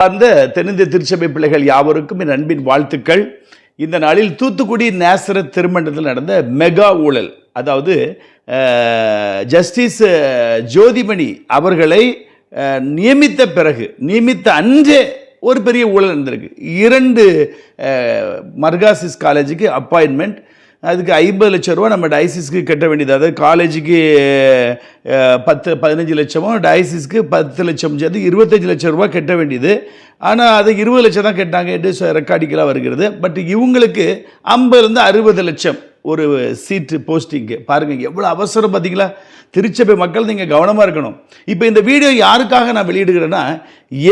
சார்ந்த தென்னிந்திய திருச்சபை பிள்ளைகள் யாவருக்கும் என் அன்பின் வாழ்த்துக்கள். இந்த நாளில் தூத்துக்குடி நேசரத் திருமண்டத்தில் நடந்த மெகா ஊழல் அதாவது ஜஸ்டிஸ் ஜோதிமணி அவர்களை நியமித்த பிறகு நியமித்த அன்றே ஒரு பெரிய ஊழல் நடந்திருக்கு. இரண்டு மர்காசிஸ் காலேஜுக்கு அப்பாயின்மெண்ட் அதுக்கு ஐம்பது லட்ச ரூபா நம்ம டயசிஸ்க்கு கட்ட வேண்டியது. அதாவது காலேஜுக்கு பத்து பதினஞ்சு லட்சமும் டயசிஸ்க்கு பத்து லட்சம் சேர்ந்து இருபத்தஞ்சு லட்சம் ரூபா கட்ட வேண்டியது. ஆனால் அது இருபது லட்சம் தான் கட்டாங்க என்று ரெக்கார்டிக்கலாக வருகிறது. பட் இவங்களுக்கு ஐம்பதுலேருந்து அறுபது லட்சம். ஒரு சீட்டு போஸ்டிங்கு பாருங்கள் எவ்வளோ அவசரம் பார்த்தீங்களா திருச்சபை மக்கள் நீங்கள் கவனமாக இருக்கணும். இப்போ இந்த வீடியோ யாருக்காக நான் வெளியிடுகிறேன்னா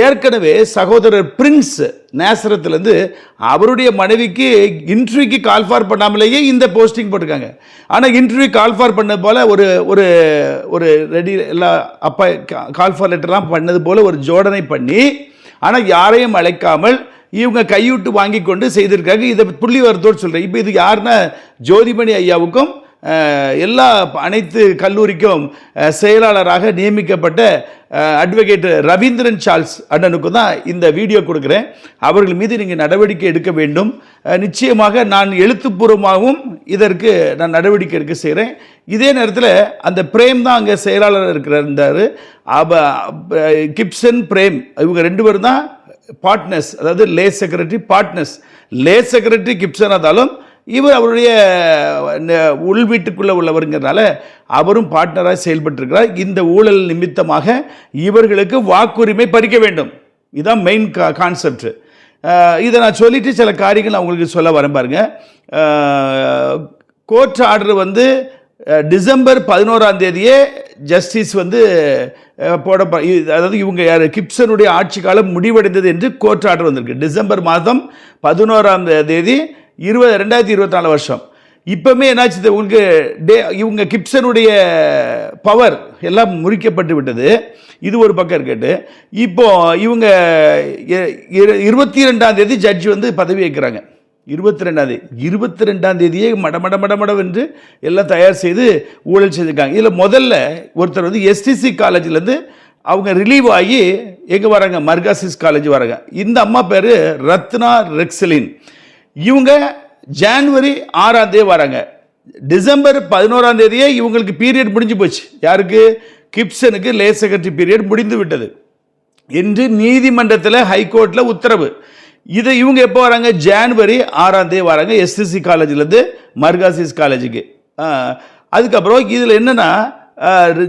ஏற்கனவே சகோதரர் பிரின்ஸ் நேசரத்துலேருந்து அவருடைய மனைவிக்கு இன்டர்வியூக்கு கால்ஃபார் பண்ணாமலேயே இந்த போஸ்டிங் போட்டிருக்காங்க. ஆனால் இன்டர்வியூ கால்ஃபார் பண்ணது போல் ஒரு ஒரு ஒரு ரெடி எல்லா அப்பா கால்ஃபார் லெட்டர்லாம் பண்ணது போல் ஒரு ஜோடனை பண்ணி ஆனால் யாரையும் அழைக்காமல் இவங்க கையூட்டு வாங்கி கொண்டு செய்திருக்காங்க. இதை புள்ளி வரத்தோடு சொல்கிறேன் இப்போ இது யாருன்னா ஜோதிமணி ஐயாவுக்கும் எல்லா அனைத்து கல்லூரிக்கும் செயலாளராக நியமிக்கப்பட்ட அட்வொகேட் ரவீந்திரன் சார்ல்ஸ் அண்ணனுக்கு தான் இந்த வீடியோ கொடுக்குறேன். அவர்கள் மீது நீங்கள் நடவடிக்கை எடுக்க வேண்டும். நிச்சயமாக நான் எழுத்துப்பூர்வமாகவும் இதற்கு நான் நடவடிக்கை எடுக்க செய்கிறேன் இதே நேரத்தில் அந்த பிரேம் தான் அங்கே செயலாளர் இருக்கிறார். இருந்தார் அவ கிப்சன் பிரேம் இவங்க ரெண்டு பேரும் தான் பார்ட்னர்ஸ் அதாவது lay secretary partners lay secretary Gibson இருந்தாலும் இவர் அவருடைய உள் வீட்டுக்குள்ளே உள்ளவருங்கிறனால அவரும் பார்ட்னராக செயல்பட்டிருக்கிறார். இந்த ஊழல் நிமித்தமாக இவர்களுக்கு வாக்குரிமை பறிக்க வேண்டும். இதுதான் மெயின் கா கான்செப்ட் இதை நான் சொல்லிவிட்டு சில காரியங்கள் நான் உங்களுக்கு சொல்ல வரேன் பாருங்கள் கோர்ட் ஆர்டர் வந்து டிசம்பர் பதினோராம் தேதியே ஜஸ்டிஸ் வந்து போட இ- அதாவது இவங்க யார்? கிப்சனுடைய ஆட்சி காலம் முடிவடைந்தது என்று கோர்ட் ஆர்டர் வந்திருக்கு. டிசம்பர் மாதம் பதினோராம் தேதி இருபது ரெண்டாயிரத்தி இருபத்தி நாலு வருஷம். இப்போமே என்னாச்சு? உங்களுக்கு டே இவங்க கிப்சனுடைய பவர் எல்லாம் முறிக்கப்பட்டு விட்டது. இது ஒரு பக்கம் இருக்கட்டு. இப்போ இவங்க இரு- இருபத்தி ரெண்டாம் தேதி ஜட்ஜ் வந்து பதவி வைக்கிறாங்க இருபத்தி ரெண்டாம் தேதி இருபத்தி ரெண்டாம் தேதியே மடமட மடமடவென்று எல்லாம் தயார் செய்து ஊழல் செஞ்சுருக்காங்க இதில் முதல்ல ஒருத்தர் வந்து எஸ்டிசி காலேஜ்லேருந்து அவங்க ரிலீவ் ஆகி எங்கே வராங்க? மர்காசிஸ் காலேஜ் வராங்க. இந்த அம்மா பேர் ரத்னா ரெக்ஸலின் இவங்க ஜான்வரி ஆறாம் தேதி வராங்க. டிசம்பர் பதினோராம் தேதியே இவங்களுக்கு பீரியட் முடிஞ்சு போச்சு. யாருக்கு? கிப்சனுக்கு லே செக்ரட்டரி பீரியட் முடிந்து விட்டது. என்று நீதிமன்றத்தில் ஹைகோர்ட்டில் உத்தரவு. இதை இவங்க எப்போ வராங்க? ஜான்வரி ஆறாம் தேதி வராங்க எஸ்எஸ்சி காலேஜ்லேருந்து மர்காசிஸ் காலேஜுக்கு அதுக்கப்புறம் இதில் என்னென்னா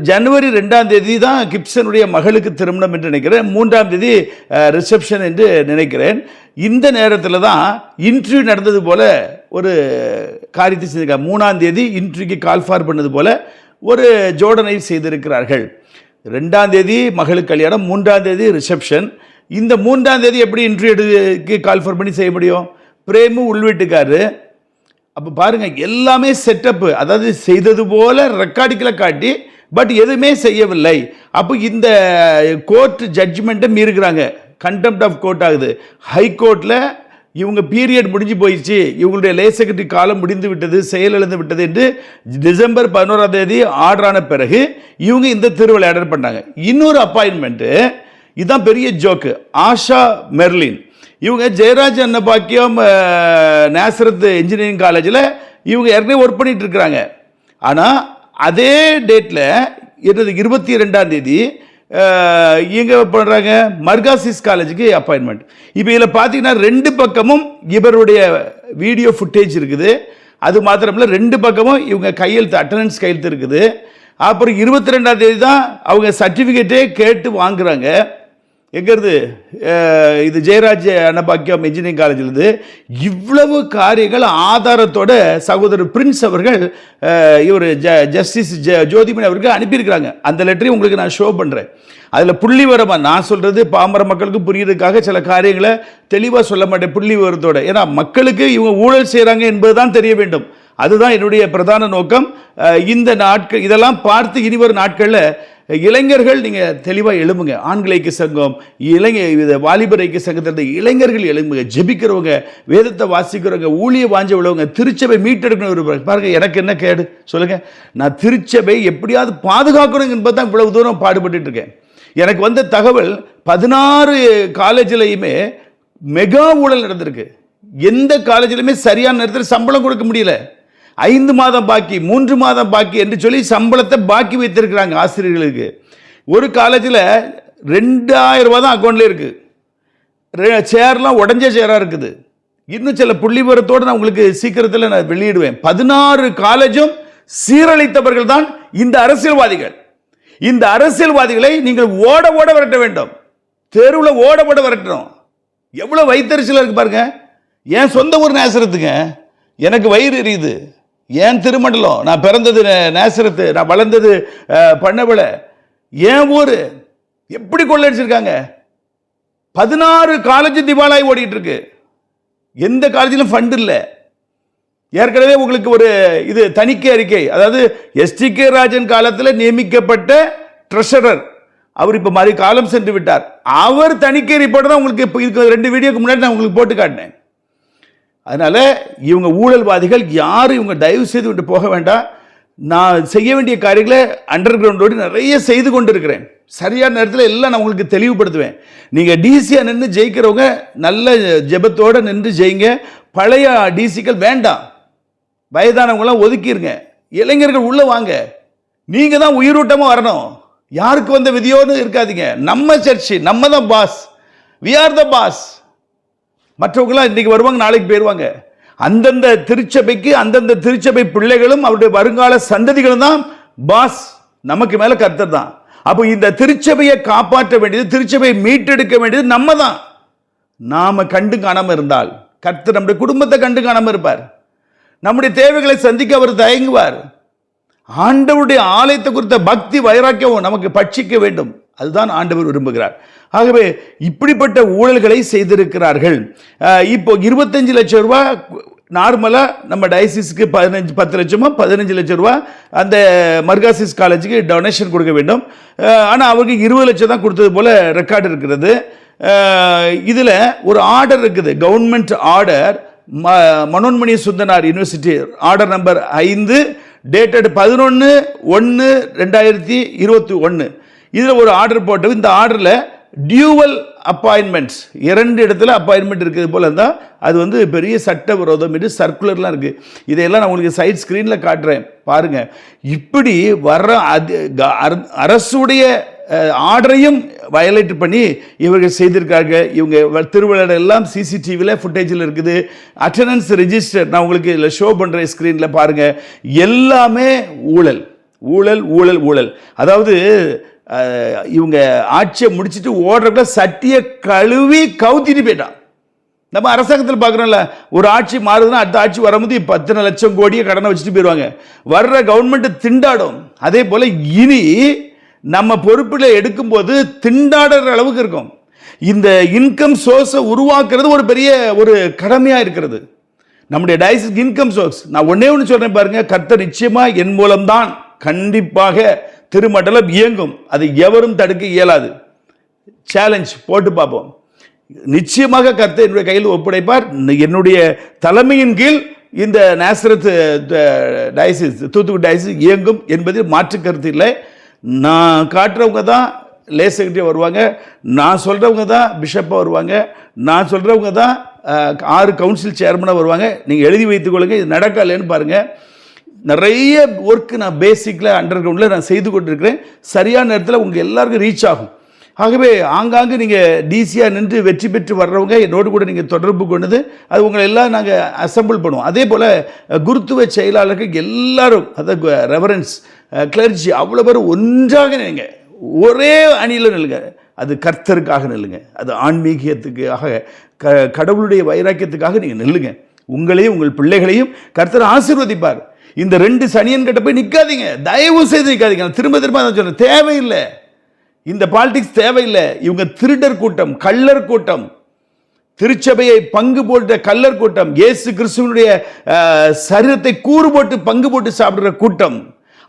ஜனவரி ரெண்டாம் தேதி தான் கிப்சனுடைய மகளுக்கு திருமணம் என்று நினைக்கிறேன். மூன்றாம் தேதி ரிசப்ஷன் என்று நினைக்கிறேன். இந்த நேரத்தில் தான் இன்டர்வியூ நடந்தது போல ஒரு காரியத்தை செஞ்சிருக்காங்க மூணாம் தேதி இன்டர்வியூக்கு கால்ஃபார் பண்ணது போல ஒரு ஜோடனை செய்திருக்கிறார்கள். ரெண்டாம் தேதி மகளுக்கு கல்யாணம் மூன்றாம் தேதி ரிசப்ஷன் இந்த மூன்றாம் தேதி எப்படி இன்டர்வியூக்கு கால்ஃபர் பண்ணி செய்ய முடியும்? பிரேமு உள்வீட்டுக்காரு. அப்போ பாருங்க எல்லாமே செட்டப்பு அதாவது செய்தது போல் ரெக்கார்டிக்கல காட்டி பட் எதுவுமே செய்யவில்லை. அப்போ இந்த கோர்ட் ஜட்ஜ்மெண்ட்டை மீறுகிறாங்க. கண்டெம்ட் ஆஃப் கோர்ட் ஆகுது. ஹை கோர்ட்டில் இவங்க பீரியட் முடிஞ்சு போயிடுச்சு. இவங்களுடைய லே செக்ரட்டரி காலம் முடிந்து விட்டது செயலிழந்து விட்டது என்று டிசம்பர் பதினோராம் தேதி ஆர்டரான பிறகு இவங்க இந்த திருவிளையாடல் பண்ணாங்க. இன்னொரு அப்பாயின்மெண்ட்டு இதுதான் பெரிய ஜோக்கு ஆஷா மெர்லின். இவங்க ஜெயராஜ் அன்னபாக்கியம் அஹ், நேசரத் இன்ஜினியரிங் காலேஜில் இவங்க ஏற்கனவே ஒர்க் பண்ணிட்டு இருக்கிறாங்க ஆனால் அதே டேட்டில் என்னது இருபத்தி ரெண்டாம் தேதி அஹ், பண்ணுறாங்க மர்காசிஸ் காலேஜுக்கு அப்பாயின்மெண்ட் இப்போ இதில் பார்த்தீங்கன்னா ரெண்டு பக்கமும் இவருடைய வீடியோ ஃபுட்டேஜ் இருக்குது. அது மாத்திரமில்ல ரெண்டு பக்கமும் இவங்க கையெழுத்து அட்டண்டன்ஸ் கையெழுத்து இருக்குது. அப்புறம் இருபத்தி ரெண்டாம் தேதி தான் அவங்க சர்டிஃபிகேட்டே கேட்டு வாங்குறாங்க. எங்கிறது இது ஜெயராஜ் அன்னபாக்கியம் இன்ஜினியரிங் காலேஜிலிருந்து இவ்வளவு காரியங்கள் ஆதாரத்தோட சகோதரர் பிரின்ஸ் அவர்கள் இவர் ஜ ஜஸ்டிஸ் ஜ ஜோதிமணி அவருக்கு அனுப்பியிருக்கிறாங்க. அந்த லெட்டரையும் உங்களுக்கு நான் ஷோ பண்ணுறேன் அதில் புள்ளி விவரமாக நான் சொல்கிறது பாமர மக்களுக்கு புரியுறதுக்காக சில காரியங்களை தெளிவாக சொல்ல மாட்டேன் புள்ளி விவரத்தோட ஏன்னா மக்களுக்கு இவங்க ஊழல் செய்கிறாங்க என்பது தான் தெரிய வேண்டும். அதுதான் என்னுடைய பிரதான நோக்கம். இந்த நாட்கள் இதெல்லாம் பார்த்து இனிவரும் நாட்களில் இளைஞர்கள் நீங்கள் தெளிவாக எழும்புங்க. ஆண்கள் ஐக்கிய சங்கம் இளைஞ இது வாலிபர் ஐக்கிய சங்கத்திலிருந்து இளைஞர்கள் எழும்புங்க. ஜெபிக்கிறவங்க வேதத்தை வாசிக்கிறவங்க ஊழிய வாஞ்ச உள்ளவங்க திருச்சபை மீட்டெடுக்கணும் விரும்புறாங்க. பாருங்க எனக்கு என்ன கேடு? சொல்லுங்க. நான் திருச்சபை எப்படியாவது பாதுகாக்கணும் என்பது தான் இவ்வளவு தூரம் பாடுபட்டு இருக்கேன் எனக்கு வந்த தகவல் பதினாறு காலேஜ்லையுமே மெகா ஊழல் நடந்திருக்கு. எந்த காலேஜிலுமே சரியான நேரத்தில் சம்பளம் கொடுக்க முடியல. ஐந்து மாதம் பாக்கி மூன்று மாதம் பாக்கி என்று சொல்லி சம்பளத்தை பாக்கி வைத்திருக்கிறாங்க ஆசிரியர்களுக்கு. ஒரு காலேஜில் ரெண்டாயிரம் ரூபா தான் அக்கௌண்ட்ல இருக்குது சேர்லாம் உடஞ்ச சேராக இருக்குது. இன்னும் சில புள்ளிவரத்தோடு நான் உங்களுக்கு சீக்கிரத்தில் நான் வெளியிடுவேன். பதினாறு காலேஜும் சீரழித்தவர்கள் தான் இந்த அரசியல்வாதிகள். இந்த அரசியல்வாதிகளை நீங்கள் ஓட ஓட விரட்ட வேண்டும். தெருவில் ஓட ஓட விரட்டணும். எவ்வளோ வைத்தறிச்சலாக இருக்கு பாருங்க. என் சொந்த ஊர் நேசரத்துங்க எனக்கு வயிறு எரியுது. ஏன் திருமண்டலம்? நான் பிறந்தது நேசரத்து நான் வளர்ந்தது பண்ணவில என் ஊர்? எப்படி கொள்ளடிச்சிருக்காங்க? பதினாறு காலேஜ் திவாலாகி ஓடிட்டு இருக்கு எந்த காலேஜிலும் ஃபண்ட் இல்லை. ஏற்கனவே உங்களுக்கு ஒரு இது தணிக்கை அறிக்கை. அதாவது எஸ்டி கே. ராஜன் காலத்தில் நியமிக்கப்பட்ட ட்ரெஷரர் அவர் இப்போ மாதிரி காலம் சென்று விட்டார். அவர் தணிக்கை ரிப்போர்ட் தான் உங்களுக்கு இப்போ இதுக்கு ரெண்டு வீடியோக்கு முன்னாடி நான் உங்களுக்கு போட்டு காட்டினேன். அதனால் இவங்க ஊழல்வாதிகள் யாரும் இவங்க தயவு செய்து விட்டு போக வேண்டாம். நான் செய்ய வேண்டிய காரியங்களை அண்டர் கிரவுண்டோடு நிறைய செய்து கொண்டிருக்கிறேன். சரியான நேரத்தில் எல்லாம் நான் உங்களுக்கு தெளிவுபடுத்துவேன். நீங்கள் டிசியாக நின்று ஜெயிக்கிறவங்க நல்ல ஜெபத்தோடு நின்று ஜெயிங்க. பழைய டிசிக்கள் வேண்டாம். வயதானவங்களாம் ஒதுக்கிடுங்க இளைஞர்கள் உள்ளே வாங்க. நீங்கள் தான் உயிரூட்டமாக வரணும். யாருக்கு வந்த விதியோன்னு இருக்காதீங்க. நம்ம சர்ச்சு நம்ம தான் boss we are the boss மற்றவங்களாம் இன்றைக்கி வருவாங்க நாளைக்கு போயிடுவாங்க அந்தந்த திருச்சபைக்கு அந்தந்த திருச்சபை பிள்ளைகளும் அவருடைய வருங்கால சந்ததிகளும் தான் பாஸ். நமக்கு மேலே கர்த்தர் தான். அப்போ இந்த திருச்சபையை காப்பாற்ற வேண்டியது திருச்சபையை மீட்டெடுக்க வேண்டியது நம்ம தான். நாம் கண்டு காணாமல் இருந்தால் கர்த்தர் நம்முடைய குடும்பத்தை கண்டு காணாமல் இருப்பார். நம்முடைய தேவைகளை சந்திக்க அவர் தயங்குவார். ஆண்டவருடைய ஆலயத்தை குறித்த பக்தி வைராக்கியம் நமக்கு பட்சிக்க வேண்டும். அதுதான் ஆண்டவர் விரும்புகிறார். ஆகவே இப்படிப்பட்ட ஊழல்களை செய்திருக்கிறார்கள். இப்போ இருபத்தஞ்சு லட்சம் ரூபா நார்மலாக நம்ம டயசிஸ்க்கு பதினஞ்சு பத்து லட்சமோ பதினஞ்சு லட்சம் ரூபா அந்த மர்காசிஸ் காலேஜுக்கு டொனேஷன் கொடுக்க வேண்டும். ஆனால் அவருக்கு இருபது லட்சம் தான் கொடுத்தது போல் ரெக்கார்டு இருக்கிறது. இதில் ஒரு ஆர்டர் இருக்குது. கவர்மெண்ட் ஆர்டர் ம Manonmani Sundaranar university order number ஐந்து டேட்டட் பதினொன்று ஒன்று ரெண்டாயிரத்தி இருபத்தி ஒன்று இதில் ஒரு ஆர்டர் போட்டு இந்த ஆர்டரில் டியூவல் அப்பாயின்மெண்ட்ஸ் இரண்டு இடத்துல அப்பாயின்மெண்ட் இருக்குது போல் இருந்தால் அது வந்து பெரிய சட்ட விரோதம் இது சர்க்குலர்லாம் இருக்குது இதையெல்லாம் நான் உங்களுக்கு சைட் ஸ்க்ரீனில் காட்டுறேன். பாருங்கள் இப்படி வர்ற அது அரசுடைய ஆர்டரையும் வயலேட் பண்ணி இவர்கள் செய்திருக்காங்க. இவங்க திருவிழா எல்லாம் சிசிடிவியில் ஃபுட்டேஜில் இருக்குது. அட்டண்டன்ஸ் ரெஜிஸ்டர் நான் உங்களுக்கு இதில் ஷோ பண்ணுறேன் ஸ்க்ரீனில் பாருங்கள் எல்லாமே ஊழல். ஊழல் ஊழல் ஊழல். அதாவது இவங்க ஆட்சியை முடிச்சுட்டு ஓடுறக்குள்ள சட்டியை கழுவி கவுத்திட்டு போயிட்டான். நம்ம அரசாங்கத்தில் பார்க்குறோம்ல ஒரு ஆட்சி மாறுதுன்னா அடுத்த ஆட்சி வரும்போது பத்தனை லட்சம் கோடியை கடனை வச்சுட்டு போயிடுவாங்க வர்ற கவர்மெண்ட்டு திண்டாடும். அதே போல் இனி நம்ம பொறுப்பில் எடுக்கும்போது திண்டாடுற அளவுக்கு இருக்கும். இந்த இன்கம் சோர்ஸை உருவாக்குறது ஒரு பெரிய ஒரு கடமையாக இருக்கிறது. நம்முடைய டயசிஸ் இன்கம் சோர்ஸ் நான் ஒன்னே ஒன்று சொல்கிறேன் பாருங்கள் கர்த்தர் நிச்சயமாக என் மூலம்தான். கண்டிப்பாக திருமண்டலம் இயங்கும். அது எவரும் தடுக்க இயலாது. சேலஞ்ச் போட்டு பார்ப்போம். நிச்சயமாக கர்த்தர் என்னுடைய கையில் ஒப்படைப்பார். என்னுடைய தலைமையின் கீழ் இந்த நேசரத் டயசிஸ் தூத்துக்குடி டயசிஸ் இயங்கும் என்பதில் மாற்று கருத்து இல்லை. நான் காட்டுறவங்க தான் லே செக்ரட்டரி வருவாங்க. நான் சொல்கிறவங்க தான் பிஷப்பாக வருவாங்க. நான் சொல்கிறவங்க தான் ஆறு கவுன்சில் சேர்மனாக வருவாங்க. நீங்கள் எழுதி வைத்துக்கொள்ளுங்க இது நடக்கலைன்னு பாருங்கள் நிறைய ஒர்க்கு நான் பேசிக்கில் அண்டர் கிரவுண்டில் நான் செய்து கொண்டிருக்கிறேன். சரியான நேரத்தில் உங்கள் எல்லாருக்கும் ரீச் ஆகும். ஆகவே ஆங்காங்கு நீங்கள் டிசியாக நின்று வெற்றி பெற்று வர்றவங்க என்னோடு கூட நீங்கள் தொடர்பு கொண்டது அது உங்களை எல்லாம் நாங்கள் அசெம்பிள் பண்ணுவோம். அதே போல் குருத்துவ செயலாளர்கள் எல்லாரும் அதாவது ரெவரன்ஸ் கிளர்ச்சி அவ்வளோ பேர் ஒன்றாக நில்லுங்க. ஒரே அணியில் நில்லுங்க. அது கர்த்தருக்காக நில்லுங்க. அது ஆன்மீகத்துக்காக க கடவுளுடைய வைராக்கியத்துக்காக நீங்கள் நில்லுங்க. உங்களையும் உங்கள் பிள்ளைகளையும் கர்த்தர் ஆசீர்வதிப்பார். இந்த ரெண்டு சனியன் கிட்ட போய் நிற்காதீங்க தயவு செய்து நிற்காதீங்க திரும்ப திரும்ப நான் சொல்றேன். தேவையில்லை. இந்த பாலிடிக்ஸ் தேவையில்லை. இவங்க திருடர் கூட்டம் கள்ளர் கூட்டம். திருச்சபையை பங்கு போட்ட கள்ளர் கூட்டம் இயேசு கிறிஸ்துவனுடைய சரீரத்தை கூறு போட்டு பங்கு போட்டு சாப்பிடுற கூட்டம்.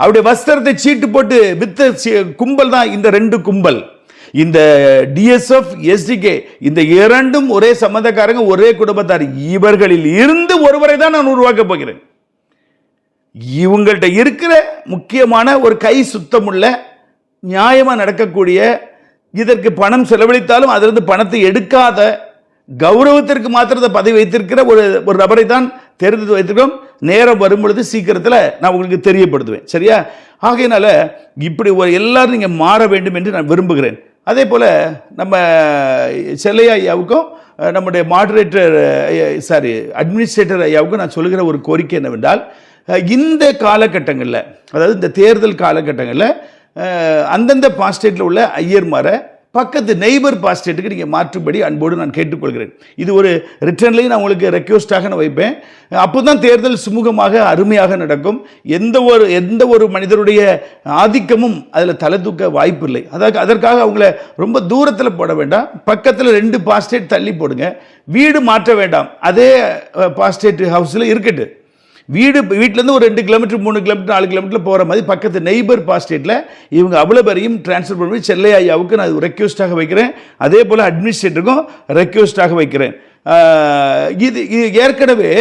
அவருடைய வஸ்திரத்தை சீட்டு போட்டு வித்த கும்பல் தான் இந்த ரெண்டு கும்பல். இந்த டிஎஸ்எஃப் எஸ்டிகே இந்த இரண்டும் ஒரே சம்மந்தக்காரங்க ஒரே குடும்பத்தார். இவர்களில் இருந்து ஒருவரை தான் நான் உருவாக்க போகிறேன். இவங்கள்ட்ட இருக்கிற முக்கியமான ஒரு கை சுத்தமுள்ள நியாயமாக நடக்கக்கூடிய இதற்கு பணம் செலவழித்தாலும் அதிலிருந்து பணத்தை எடுக்காத கௌரவத்திற்கு மாத்திரம் பதவி வைத்திருக்கிற ஒரு ஒரு நபரை தான் தேர்ந்தெடுத்து வைத்திருக்கோம் நேரம் வரும் பொழுது சீக்கிரத்தில் நான் உங்களுக்கு தெரியப்படுத்துவேன். சரியா? ஆகையினால இப்படி ஒரு எல்லாரும் நீங்கள் மாற வேண்டும் என்று நான் விரும்புகிறேன். அதே போல் நம்ம செல்லையா ஐயாவுக்கும் நம்முடைய மாடரேட்டர் சாரி அட்மினிஸ்ட்ரேட்டர் ஐயாவுக்கும் நான் சொல்லுகிற ஒரு கோரிக்கை என்னவென்றால் இந்த காலகட்டங்களில் அதாவது இந்த தேர்தல் காலகட்டங்களில் அந்தந்த பாஸ்டேட்டில் உள்ள ஐயர்மாரை பக்கத்து நெய்பர் பாஸ்டேட்டுக்கு நீங்கள் மாற்றும்படி அன்போடு நான் கேட்டுக்கொள்கிறேன். இது ஒரு ரிட்டர்ன்லையும் நான் உங்களுக்கு ரெக்வஸ்டாக நான் வைப்பேன். அப்போ தான் தேர்தல் சுமூகமாக அருமையாக நடக்கும். எந்த ஒரு எந்த ஒரு மனிதருடைய ஆதிக்கமும் அதில் தலை தூக்க வாய்ப்பு இல்லை. அதாவது அதற்காக அவங்கள ரொம்ப தூரத்தில் போட வேண்டாம். பக்கத்தில் ரெண்டு பாஸ்டேட் தள்ளி போடுங்க. வீடு மாற்ற வேண்டாம். அதே பாஸ்டேட் ஹவுஸில் இருக்கட்டு வீடு வீட்டிலேருந்து ஒரு ரெண்டு கிலோமீட்டர் மூணு கிலோமீட்டர் நாலு கிலோமீட்டர் போகிற மாதிரி பக்கத்து நெய்பர் பாஸ்டேட்டில் இவங்க அவ்வளோ பேரையும் ட்ரான்ஸ்ஃபர் பண்ணி செல்லை ஐயாவுக்கு நான் ரெக்வஸ்டாக வைக்கிறேன். அதே போல் அட்மினிஸ்ட்ரேட்டருக்கும் ரெக்வஸ்டாக வைக்கிறேன். இது இது ஏற்கனவே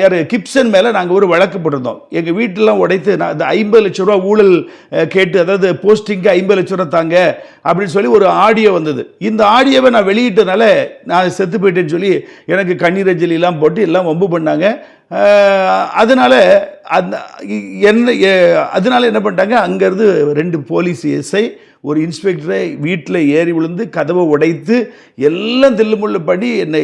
யார் கிப்சன் மேலே நாங்கள் ஒரு வழக்கு போட்டிருந்தோம். எங்கள் வீட்டெல்லாம் உடைத்து நான் இந்த ஐம்பது லட்ச ரூபா ஊழல் கேட்டு அதாவது போஸ்டிங்க்கு ஐம்பது லட்ச ரூபா தாங்க அப்படின்னு சொல்லி ஒரு ஆடியோ வந்தது. இந்த ஆடியோவை நான் வெளியிட்டனால நான் செத்து போயிட்டேன்னு சொல்லி எனக்கு கண்ணீர் அஞ்சலிலாம் போட்டு எல்லாம் வம்பு பண்ணாங்க. அதனால் அந்த என்ன எ- அதனால என்ன பண்ணிட்டாங்க? அங்கேருந்து ரெண்டு போலீஸ் எஸ்ஐ ஒரு இன்ஸ்பெக்டரை வீட்டில் ஏறி விழுந்து கதவை உடைத்து எல்லாம் தில்லுமுள்ளு படி என்னை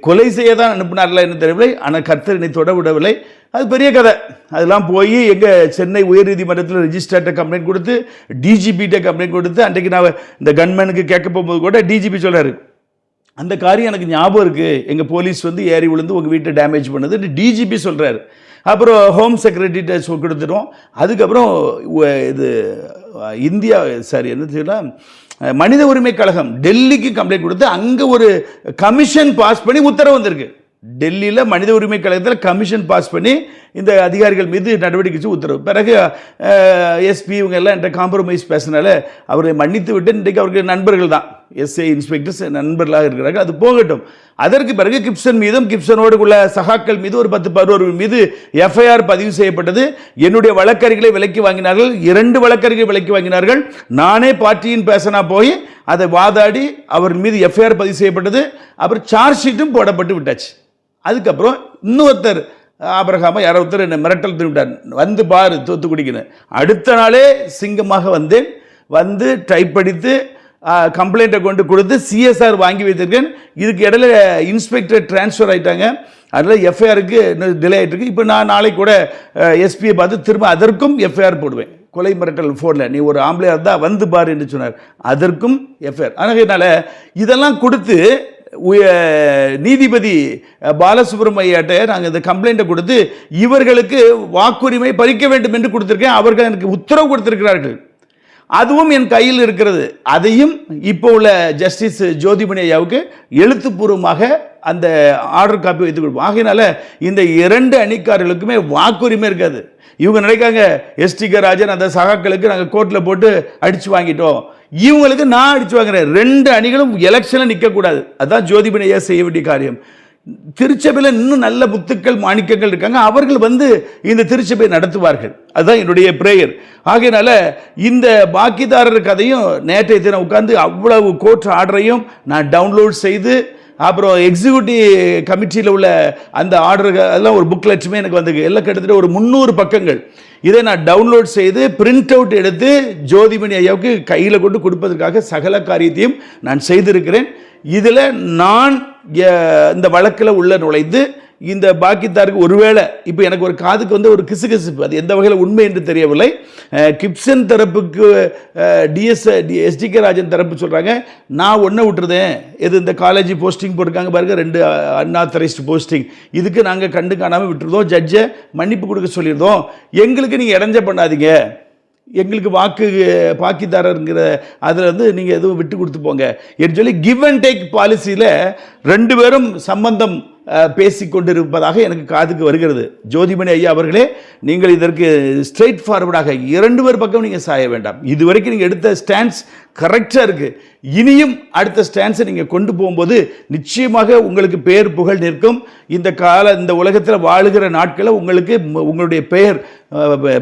கொலை செய்ய தான் அனுப்பினார்களா என்ன தெரியவில்லை. ஆனால் கர்த்தர் என்னை தொட விடவில்லை. அது பெரிய கதை. அதெல்லாம் போய் எங்கள் சென்னை உயர்நீதிமன்றத்தில் ரெஜிஸ்டர்ட்ட கம்ப்ளைண்ட் கொடுத்து டிஜிபிகிட்ட கம்ப்ளைண்ட் கொடுத்து அன்றைக்கு நான் இந்த கன்மேனுக்கு கேட்க போகும்போது கூட டிஜிபி சொல்கிறார் அந்த காரியம் எனக்கு ஞாபகம் இருக்குது எங்கள் போலீஸ் வந்து ஏறி விழுந்து உங்கள் வீட்டை டேமேஜ் பண்ணுது டிஜிபி சொல்கிறாரு அப்புறம் ஹோம் செக்ரட்டரிட்ட சொல் கொடுத்துட்டோம். அதுக்கப்புறம் இது இந்தியா சாரி என்ன சொல்லலாம் மனித உரிமை கழகம் டெல்லிக்கு கம்ப்ளைண்ட் கொடுத்து அங்கே ஒரு கமிஷன் பாஸ் பண்ணி உத்தரவு வந்திருக்கு. டெல்லியில் மனித உரிமை கழகத்தில் கமிஷன் பாஸ் பண்ணி இந்த அதிகாரிகள் மீது நடவடிக்கை உத்தரவு. பிறகு எஸ்பி இவங்க எல்லாம் என்கிட்ட காம்ப்ரமைஸ் பேசினால அவரை மன்னித்து விட்டு இன்றைக்கு அவருக்கு நண்பர்கள் தான். எஸ்ஐ இன்ஸ்பெக்டர்ஸ் நண்பர்களாக இருக்கிறார்கள். அது போகட்டும். அதற்கு பிறகு கிப்சன் மீதும் கிப்சனோடு உள்ள சகாக்கள் மீது ஒரு பத்து பதினோரு மீது எஃப்ஐஆர் பதிவு செய்யப்பட்டது. என்னுடைய வழக்கறிகளை விலக்கி வாங்கினார்கள். இரண்டு வழக்கறிகளை விலக்கி வாங்கினார்கள். நானே பார்ட்டியின் பேசனா போய் அதை வாதாடி அவர் மீது எஃப்ஐஆர் பதிவு செய்யப்பட்டது. அப்புறம் சார்ஜ் ஷீட்டும் போடப்பட்டு விட்டாச்சு. அதுக்கப்புறம் இன்னொருத்தர் ஆபரகாம யாரோ ஒருத்தர் என்னை மிரட்டல் திருவிட்டார் வந்து பாரு தூத்துக்குடிக்குன்னு அடுத்த நாளே சிங்கமாக வந்தேன். வந்து டைப் படித்து கம்ப்ளைண்ட்டை கொண்டு கொடுத்து சிஎஸ்ஆர் வாங்கி வைத்திருக்கேன். இதுக்கு இடையில இன்ஸ்பெக்டர் ட்ரான்ஸ்ஃபர் ஆகிட்டாங்க அதில் எஃப்ஐஆருக்கு டிலே ஆகிட்டுருக்கு இப்போ நான் நாளைக்கு கூட எஸ்பியை பார்த்து திரும்ப அதற்கும் எஃப்ஐஆர் போடுவேன். கொலை மிரட்டல் ஃபோனில் நீ ஒரு ஆம்பளையாக இருந்தால் வந்து பார் என்று சொன்னார். அதற்கும் எஃப்ஐஆர் அதனால இதெல்லாம் கொடுத்து உய- நீதிபதி பாலசுப்ரமணியாட்ட நாங்கள் இந்த கம்ப்ளைண்ட்டை கொடுத்து இவர்களுக்கு வாக்குரிமை பறிக்க வேண்டும் என்று கொடுத்துருக்கேன். அவர்கள் எனக்கு உத்தரவு கொடுத்திருக்கிறார்கள். அதுவும் என் கையில் இருக்கிறது. அதையும் இப்போ உள்ள ஜஸ்டிஸ் ஜோதிமணி ஐயாவுக்கு எழுத்துப்பூர்வமாக அந்த ஆர்டர் காப்பி வைத்து கொடுப்போம் ஆகையினால இந்த இரண்டு அணிக்காரர்களுக்குமே வாக்குரிமை இருக்காது. இவங்க நினைக்காங்க எஸ்டி ராஜன் அந்த சகாக்களுக்கு நாங்கள் கோர்ட்டில் போட்டு அடிச்சு வாங்கிட்டோம். இவங்களுக்கு நான் அடிச்சு வாங்குறேன். ரெண்டு அணிகளும் எலெக்ஷனில் நிற்கக்கூடாது அதுதான் ஜோதிமணி ஐயா செய்ய வேண்டிய காரியம். திருச்சபையில் இன்னும் நல்ல முத்துக்கள் மாணிக்கங்கள் இருக்காங்க. அவர்கள் வந்து இந்த திருச்சபை நடத்துவார்கள். அதுதான் என்னுடைய பிரேயர் ஆகையினால இந்த பாக்கிதாரர் கதையும் நேற்றைய தினம் உட்காந்து அவ்வளவு கோர்ட் ஆர்டரையும் நான் டவுன்லோட் செய்து அப்புறம் எக்ஸிக்யூட்டிவ் கமிட்டியில் உள்ள அந்த ஆர்டரு அதெல்லாம் ஒரு புக் லட்சுமே எனக்கு வந்து எல்லாம் கிட்டத்தட்ட ஒரு முந்நூறு பக்கங்கள். இதை நான் டவுன்லோட் செய்து பிரிண்ட் அவுட் எடுத்து ஜோதிமணி ஐயாவுக்கு கையில் கொண்டு கொடுப்பதற்காக சகல காரியத்தையும் நான் செய்திருக்கிறேன். இதில் நான் இந்த வழக்கில் உள்ள நுழைந்து இந்த பாக்கித்தாருக்கு ஒருவேளை இப்போ எனக்கு ஒரு காதுக்கு வந்து ஒரு கிசு கிசுப்பு அது எந்த வகையில் உண்மை என்று தெரியவில்லை. கிப்சன் தரப்புக்கு டிஎஸ் எஸ்டிகே ராஜன் தரப்பு சொல்கிறாங்க நான் ஒன்றை விட்டுருதேன். எது இந்த காலேஜ் போஸ்டிங் போட்டிருக்காங்க பாருங்க ரெண்டு அன்ஆத்தரைஸ்டு போஸ்டிங் இதுக்கு நாங்கள் கண்டு காணாமல் விட்டுருந்தோம் ஜட்ஜை மன்னிப்பு கொடுக்க சொல்லியிருந்தோம் எங்களுக்கு நீங்கள் இடைஞ்ச பண்ணாதீங்க. எங்களுக்கு வாக்கு பாக்கிதாரருங்கிற அதில் வந்து நீங்கள் எதுவும் விட்டு கொடுத்து போங்க. என்று சொல்லி கிவ் அண்ட் டேக் பாலிசியில் ரெண்டு பேரும் சம்பந்தம் பேசி கொண்டிருப்பதாக எனக்கு காதுக்கு வருகிறது. ஜோதிமணி ஐயா அவர்களே நீங்கள் இதற்கு ஸ்ட்ரெயிட் ஃபார்வர்டாக இரண்டு பேர் பக்கம் நீங்கள் சாய வேண்டாம். இதுவரைக்கும் நீங்கள் எடுத்த ஸ்டாண்ட்ஸ் கரெக்டாக இருக்குது இனியும் அடுத்த ஸ்டாண்ட்ஸை நீங்கள் கொண்டு போகும்போது நிச்சயமாக உங்களுக்கு பெயர் புகழ் நிற்கும். இந்த கால இந்த உலகத்தில் வாழுகிற நாட்களில் உங்களுக்கு உங்களுடைய பெயர்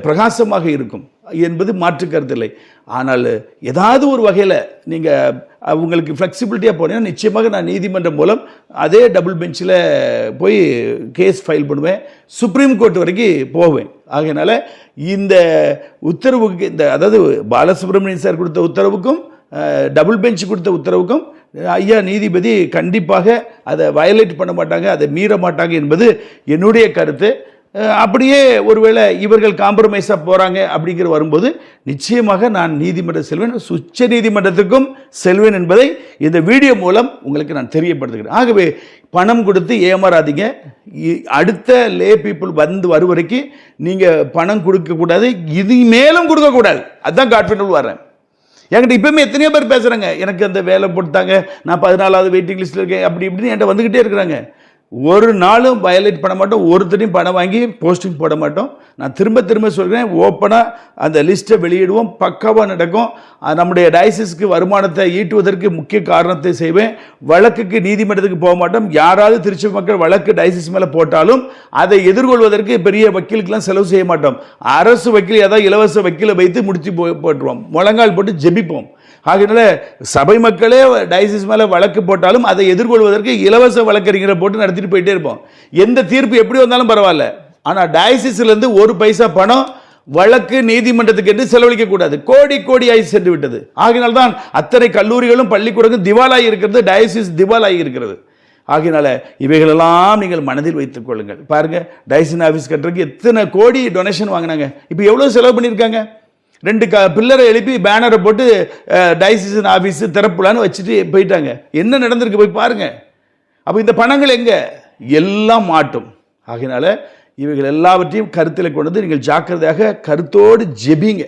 பிரகாசமாக இருக்கும். என்பது மாற்று கருத்தில்லை ஆனால் ஏதாவது ஒரு வகையில் நீங்கள் உங்களுக்கு ஃப்ளெக்சிபிலிட்டியாக போனீங்கன்னா நிச்சயமாக நான் நீதிமன்றம் மூலம் அதே டபுள் பெஞ்சில் போய் கேஸ் ஃபைல் பண்ணுவேன். சுப்ரீம் கோர்ட் வரைக்கும் போவேன். ஆகையினால இந்த உத்தரவுக்கு இந்த அதாவது பாலசுப்ரமணியன் சார் கொடுத்த உத்தரவுக்கும் டபுள் பெஞ்ச் கொடுத்த உத்தரவுக்கும் ஐயா நீதிபதி கண்டிப்பாக அதை வயலேட் பண்ண மாட்டாங்க அதை மீற மாட்டாங்க என்பது என்னுடைய கருத்து. அப்படியே ஒருவேளை இவர்கள் காம்ப்ரமைஸாக போகிறாங்க அப்படிங்கிற வரும்போது நிச்சயமாக நான் நீதிமன்றம் செல்வேன் உச்ச நீதிமன்றத்துக்கும் செல்வேன் என்பதை இந்த வீடியோ மூலம் உங்களுக்கு நான் தெரியப்படுத்துகிறேன். ஆகவே பணம் கொடுத்து ஏமாறாதீங்க. இ- அடுத்த லே பீப்புள் வந்து வரும் வரைக்கும் நீங்கள் பணம் கொடுக்கக்கூடாது இது மேலும் கொடுக்கக்கூடாது அதுதான் காட்ஃபிடல் வரேன் என்கிட்ட இப்பவுமே எத்தனையோ பேர் பேசுகிறாங்க எனக்கு அந்த வேலை போட்டாங்க நான் பதினாலாவது வெயிட்டிங் லிஸ்ட்டில் இருக்கேன் அப்படி இப்படின்னு என்கிட்ட வந்துக்கிட்டே இருக்கிறாங்க. ஒரு நாளும் வயலேட் பண்ண மாட்டோம். ஒருத்தரையும் பணம் வாங்கி போஸ்டிங் போட மாட்டோம். நான் திரும்ப திரும்ப சொல்கிறேன் ஓப்பனாக அந்த லிஸ்ட்டை வெளியிடுவோம். பக்காவாக நடக்கும். நம்முடைய டயசிஸ்க்கு வருமானத்தை ஈட்டுவதற்கு முக்கிய காரணத்தை செய்வேன். வழக்குக்கு நீதிமன்றத்துக்கு போக மாட்டோம். யாராவது திருச்சி மக்கள் வழக்கு டயசிஸ் மேலே போட்டாலும் அதை எதிர்கொள்வதற்கு பெரிய வக்கீலுக்கெல்லாம் செலவு செய்ய மாட்டோம். அரசு வக்கீல் ஏதாவது இலவச வக்கீலை வைத்து முடித்து போ போட்டுருவோம். முழங்கால் போட்டு ஜெபிப்போம். ஆகையினால சபை மக்களே டயசிஸ் மேலே வழக்கு போட்டாலும் அதை எதிர்கொள்வதற்கு இலவச வழக்கறிஞரை போட்டு நடத்திட்டு போயிட்டே இருப்போம். எந்த தீர்ப்பு எப்படி வந்தாலும் பரவாயில்ல. ஆனால் டயசிஸ்லேருந்து ஒரு பைசா பணம் வழக்கு நீதிமன்றத்துக்கு என்று செலவழிக்க கூடாது கோடி கோடியாய் சென்று விட்டது ஆகினால் தான் அத்தனை கல்லூரிகளும் பள்ளிக்கூடங்களும் திவாலாகி இருக்கிறது. டயசிஸ் திவாலாகி இருக்கிறது. ஆகினால இவைகளெல்லாம் நீங்கள் மனதில் வைத்துக் கொள்ளுங்கள். பாருங்கள் டைசன் ஆஃபீஸ் கட்டுறதுக்கு எத்தனை கோடி டொனேஷன் வாங்கினாங்க. இப்போ எவ்வளோ செலவு பண்ணியிருக்காங்க? ரெண்டு க பில்லரை எழுப்பி பேனரை போட்டு டைசிஷன் ஆஃபீஸு திறப்புலான்னு வச்சுட்டு போயிட்டாங்க. என்ன நடந்திருக்கு போய் பாருங்கள் அப்போ இந்த பணங்கள் எங்கே? எல்லாம் மாட்டும். ஆகையினால இவைகள் எல்லாவற்றையும் கருத்தில் கொண்டு வந்து நீங்கள் ஜாக்கிரதையாக கருத்தோடு ஜெபிங்க.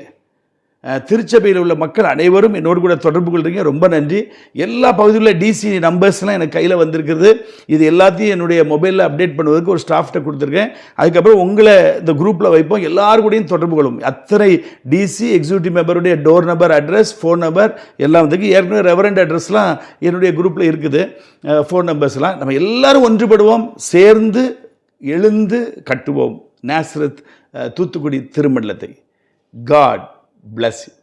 திருச்சபையில் உள்ள மக்கள் அனைவரும் என்னோடு கூட தொடர்பு கொள்றீங்க. ரொம்ப நன்றி. எல்லா பகுதியில் டிசி நம்பர்ஸ்லாம் எனக்கு கையில் வந்திருக்கிறது இது எல்லாத்தையும் என்னுடைய மொபைலில் அப்டேட் பண்ணுவதற்கு ஒரு ஸ்டாஃப்ட்ட கொடுத்துருக்கேன். அதுக்கப்புறம் உங்களை இந்த குரூப்பில் வைப்போம். எல்லாரு கூடயும் தொடர்பு கொள்ளும். அத்தனை DC executive மெம்பருடைய door number address phone number எல்லாம் வந்துருக்கு. ஏற்கனவே ரெவரண்ட் அட்ரஸ்லாம் என்னுடைய குரூப்பில் இருக்குது. ஃபோன் நம்பர்ஸ்லாம் நம்ம எல்லாரும் ஒன்றுபடுவோம். சேர்ந்து எழுந்து கட்டுவோம். Nazareth Thoothukudi திருமண்டலத்தை. God bless you